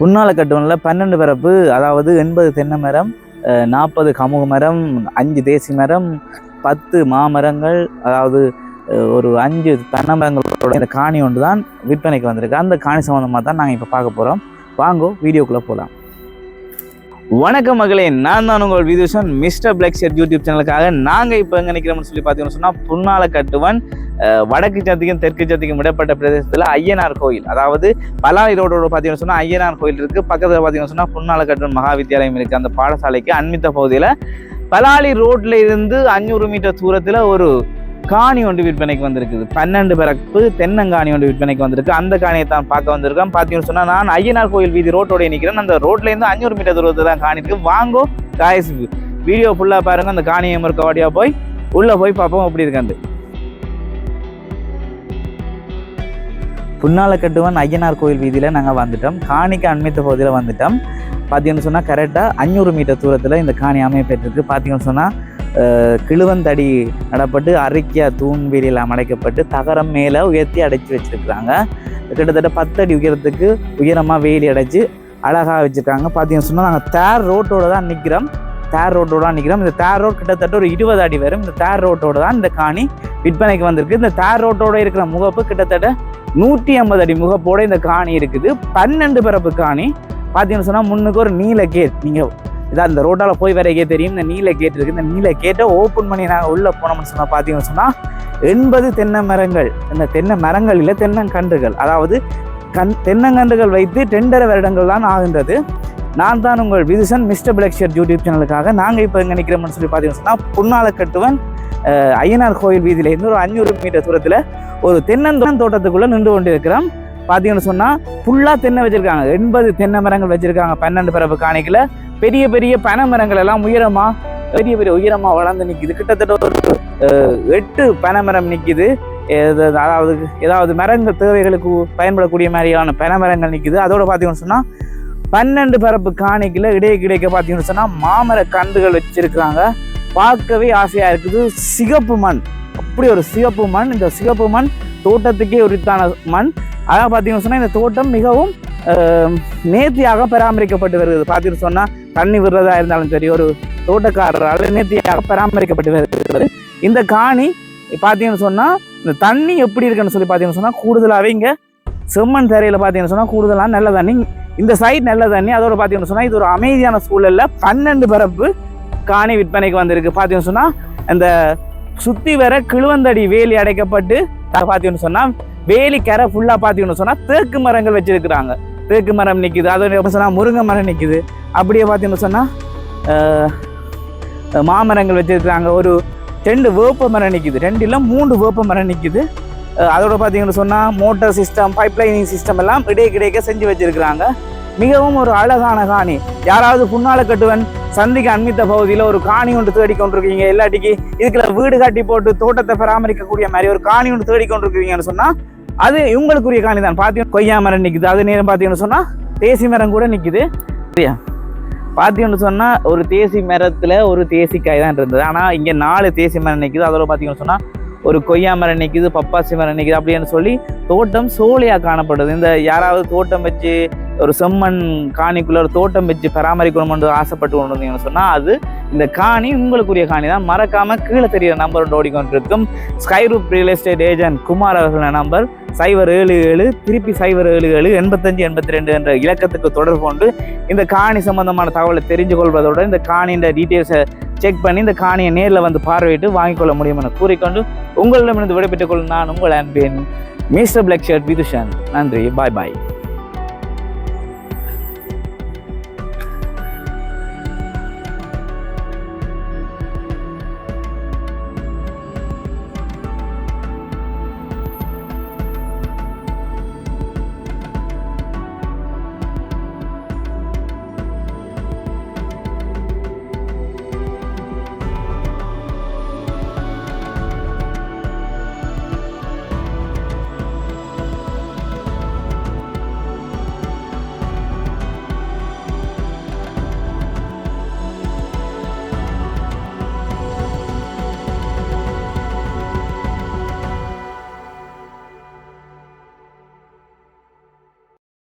புன்னால கட்டுவனில் பன்னெண்டு பரப்பு அதாவது எண்பது தென்னை மரம் நாற்பது கமுக மரம் அஞ்சு தேசி மரம் பத்து மாமரங்கள் அதாவது ஒரு அஞ்சு தென்னை மரங்களோட இந்த காணி ஒன்று தான் விற்பனைக்கு வந்திருக்கு. அந்த காணி சம்மந்தமாக தான் நாங்கள் இப்போ பார்க்க போகிறோம் வாங்கோ வீடியோக்குள்ளே போகலாம் வணக்கம் மகளே நான் தான் உங்கள் விதுஷன் மிஸ்டர் பிளக்ஷர் யூடியூப் சேனலுக்காக நாங்கள் இப்போ எங்கே நிற்கிறோம்னு சொல்லி பார்த்தீங்கன்னு சொன்னால் புன்னால கட்டுவன் வடக்கு சத்திக்கும் தெற்கு சத்திக்கும் இடப்பட்ட பிரதேசத்தில் ஐயனார் கோயில். அதாவது பலாரி ரோடோட பார்த்தீங்கன்னு சொன்னால் ஐயனார் கோயில் இருக்குது பக்கத்தில் பார்த்தீங்கன்னு சொன்னால் புன்னால மகாவித்யாலயம் மகா வித்தியாலயம் இருக்குது அந்த பாடசாலைக்கு அண்மித்த பகுதியில் பலாலி ரோட்ல இருந்து அஞ்சூறு மீட்டர் தூரத்தில் ஒரு காணி ஒன்று விற்பனைக்கு வந்திருக்குது. பன்னெண்டு பிறப்பு தென்னங்காணி ஒன்று விற்பனைக்கு வந்திருக்கு. அந்த காணியை தான் பார்க்க வந்திருக்கோம் பார்த்தீங்கன்னு சொன்னால் நான் ஐயனார் கோயில் வீதி ரோட்டோட நிற்கிறேன் அந்த ரோட்லேருந்து அஞ்சூறு மீட்டர் தூரத்தில் தான் காணி இருக்குது வாங்கோ காய்ஸ் வீடியோ ஃபுல்லாக பாருங்க. அந்த காணியை முறுக்க வாடியாக போய் உள்ளே போய் பார்ப்போம். அப்படி இருக்காண்டு புன்னால கட்டுவன் ஐயனார் கோயில் வீதியில் நாங்கள் வந்துட்டோம். காணிக்கு அண்மித்த பகுதியில் வந்துட்டோம். பார்த்தீங்கன்னு சொன்னால் கரெக்டாக அஞ்சூறு மீட்டர் தூரத்தில் இந்த காணி அமைப்பெற்றிருக்கு பார்த்தீங்கன்னு சொன்னால் கிழுவந்தடி நடப்பட்டு அரிக்கியா தூண்வீலியில் அடைக்கப்பட்டு தகரம் மேலே உயர்த்தி அடைச்சி வச்சுருக்குறாங்க. கிட்டத்தட்ட பத்தடி உயரத்துக்கு உயரமாக வேலி அடைச்சி அழகாக வச்சுருக்காங்க. பார்த்தீங்கன்னு சொன்னால் நாங்கள் தேர் ரோட்டோட தான் நிற்கிறோம் தேர் ரோட்டோட தான் நிற்கிறோம் இந்த தேர் ரோட் கிட்டத்தட்ட ஒரு இருபது அடி வரும். இந்த தேர் ரோட்டோட தான் இந்த காணி விற்பனைக்கு வந்திருக்கு. இந்த தேர் ரோட்டோட இருக்கிற முகப்பு கிட்டத்தட்ட நூற்றி ஐம்பது அடி முகப்போட இந்த காணி இருக்குது. பன்னெண்டு பிறப்பு காணி. பார்த்தீங்கன்னு சொன்னால் முன்னுக்கு ஒரு நீல கேட் நீங்கள் இதான் இந்த ரோட்டால் போய் வரைக்கே தெரியும். இந்த நீல கேட் இருக்குது இந்த நீல கேட்டை ஓப்பன் பண்ணி நாங்கள் உள்ளே போனோம்னு சொன்னால் பார்த்தீங்கன்னு சொன்னால் எண்பது தென்னை மரங்கள் இந்த தென்னை மரங்களில் தென்னங்கன்றுகள். அதாவது கண் தென்னங்கன்றுகள் வைத்து டெண்டரை வருடங்கள் தான் ஆகின்றது. நான் தான் உங்கள் விதுசன் மிஸ்டர் பிளக்ஷர் யூடியூப் சேனலுக்காக. நாங்கள் இப்போ எங்கே நிற்கிறோம்னு சொல்லி பார்த்தீங்கன்னு சொன்னால் புன்னால கட்டுவன் ஐயனார் கோயில் வீதியில் இருந்து ஒரு அஞ்சூறு மீட்டர் தூரத்தில் ஒரு தென்னந்தோட்டம் தோட்டத்துக்குள்ளே நின்று கொண்டு இருக்கிறோம் பார்த்தீங்கன்னு சொன்னால் ஃபுல்லாக தென்னை வச்சுருக்காங்க. எண்பது தென்னை மரங்கள் வச்சுருக்காங்க பன்னெண்டு பிறப்பு காணிக்கில். பெரிய பெரிய பனை மரங்கள் எல்லாம் உயரமாக பெரிய பெரிய உயரமாக வளர்ந்து நிற்கிது கிட்டத்தட்ட ஒரு எட்டு பனை மரம் நிற்கிது அதாவது ஏதாவது மரங்கள் தேவைகளுக்கு பயன்படக்கூடிய மாதிரியான பனை மரங்கள் நிற்கிது அதோட பார்த்தீங்கன்னு சொன்னால் பன்னெண்டு பரப்பு காணிக்கில் இடையே கிடைக்க பார்த்தீங்கன்னு சொன்னால் மாமர கன்றுகள் வச்சுருக்கிறாங்க. பார்க்கவே ஆசையாக இருக்குது. சிகப்பு மண். அப்படி ஒரு சிகப்பு மண். இந்த சிகப்பு மண் தோட்டத்துக்கே உரித்தான மண். அதான் பார்த்தீங்கன்னு சொன்னால் இந்த தோட்டம் மிகவும் நேர்த்தியாக பராமரிக்கப்பட்டு வருகிறது. பார்த்தீங்கன்னு சொன்னால் தண்ணி விடுறதா இருந்தாலும் சரி ஒரு தோட்டக்காரரால் நேர்த்தியாக பராமரிக்கப்பட்டு வருகிறது இந்த காணி பார்த்தீங்கன்னு சொன்னால் இந்த தண்ணி எப்படி இருக்குன்னு சொல்லி பார்த்தீங்கன்னு சொன்னால் கூடுதலாகவே இங்கே செம்மண் தரையில் பார்த்தீங்கன்னு சொன்னால் கூடுதலாக நல்ல தண்ணி. இந்த சைட் நல்ல தண்ணி. அதோட பார்த்தீங்கன்னு சொன்னால் இது ஒரு அமைதியான சூழலில் பன்னெண்டு பரப்பு காணி விற்பனைக்கு வந்திருக்கு. பார்த்தீங்கன்னு சொன்னால் இந்த சுற்றி வர கிழுவந்தடி வேலி அடைக்கப்பட்டு பார்த்தீங்கன்னு சொன்னால் வேலி கரை ஃபுல்லாக பார்த்தீங்கன்னு சொன்னால் தேக்கு மரங்கள் வச்சிருக்கிறாங்க. தேக்கு மரம் நிற்கிது அதோட சொன்னால் முருங்கை மரம் நிற்கிது அப்படியே பார்த்தீங்கன்னு சொன்னால் மாமரங்கள் வச்சுருக்குறாங்க. ஒரு ரெண்டு வேப்ப மரம் நிற்கிது ரெண்டில் மூன்று வேப்ப மரம் நிற்கிது அதோட பார்த்தீங்கன்னு சொன்னால் motor system pipe lining system எல்லாம் இடையே கிடைக்க செஞ்சு வச்சிருக்கிறாங்க. மிகவும் ஒரு அழகான காணி. யாராவது புன்னால கட்டுவன் சந்திக்கு அண்மித்த பகுதியில் ஒரு காணி ஒன்று தேடி கொண்டிருக்கீங்க இல்லாட்டிக்கு இதுக்குள்ள வீடு கட்டி போட்டு தோட்டத்தை பராமரிக்கக்கூடிய மாதிரி ஒரு காணி ஒன்று தேடி கொண்டிருக்கீங்கன்னு சொன்னால் அது இவங்களுக்குரிய காணி தான் பார்த்தீங்கன்னா கொய்யா மரம் நிற்குது அது நேரம் பார்த்தீங்கன்னு சொன்னால் தேசி மரம் கூட நிற்குது சரியா? பார்த்தீங்கன்னு சொன்னால் ஒரு தேசி மரத்தில் ஒரு தேசிக்காய் தான் இருந்தது. ஆனால் இங்கே நாலு தேசி மரம் நிற்குது அதோட பார்த்தீங்கன்னு சொன்னால் ஒரு கொய்யா மரம் நிற்குது பப்பாசி மரம் நிற்குது அப்படின்னு சொல்லி தோட்டம் சோழியாக காணப்படுது. இந்த யாராவது தோட்டம் வச்சு ஒரு செம்மண் காணிக்குள்ள ஒரு தோட்டம் வச்சு பராமரிக்கணும்னு ஆசைப்பட்டு கொண்டு வந்தீங்கன்னு சொன்னால் அது இந்த காணி உங்களுக்குரிய காணி தான். மறக்காம கீழே தெரியிற நம்பர் ஓடிக்கொண்டிருக்கும் ஸ்கைரூப் ரியல் எஸ்டேட் ஏஜென்ட் குமார் அவர்களின் நம்பர் சைபர் ஏழு ஏழு திருப்பி சைபர் ஏழு ஏழு எண்பத்தஞ்சு எண்பத்தி ரெண்டு என்ற இலக்கத்துக்கு தொடர்பு கொண்டு இந்த காணி சம்பந்தமான தகவலை தெரிஞ்சு கொள்வதோட இந்த காணியின் டீட்டெயில்ஸை செக் பண்ணி இந்த காணியை நேரில் வந்து பார்வையிட்டு வாங்கிக் கொள்ள முடியும் என கூறிக்கொண்டு உங்களிடமிருந்து விடைபெற்றுக் கொள்ளும் நான் உங்கள் அன்பின் மிஸ்டர் பிளக் ஷர்ட் விதுஷன் நன்றி. பாய் பாய்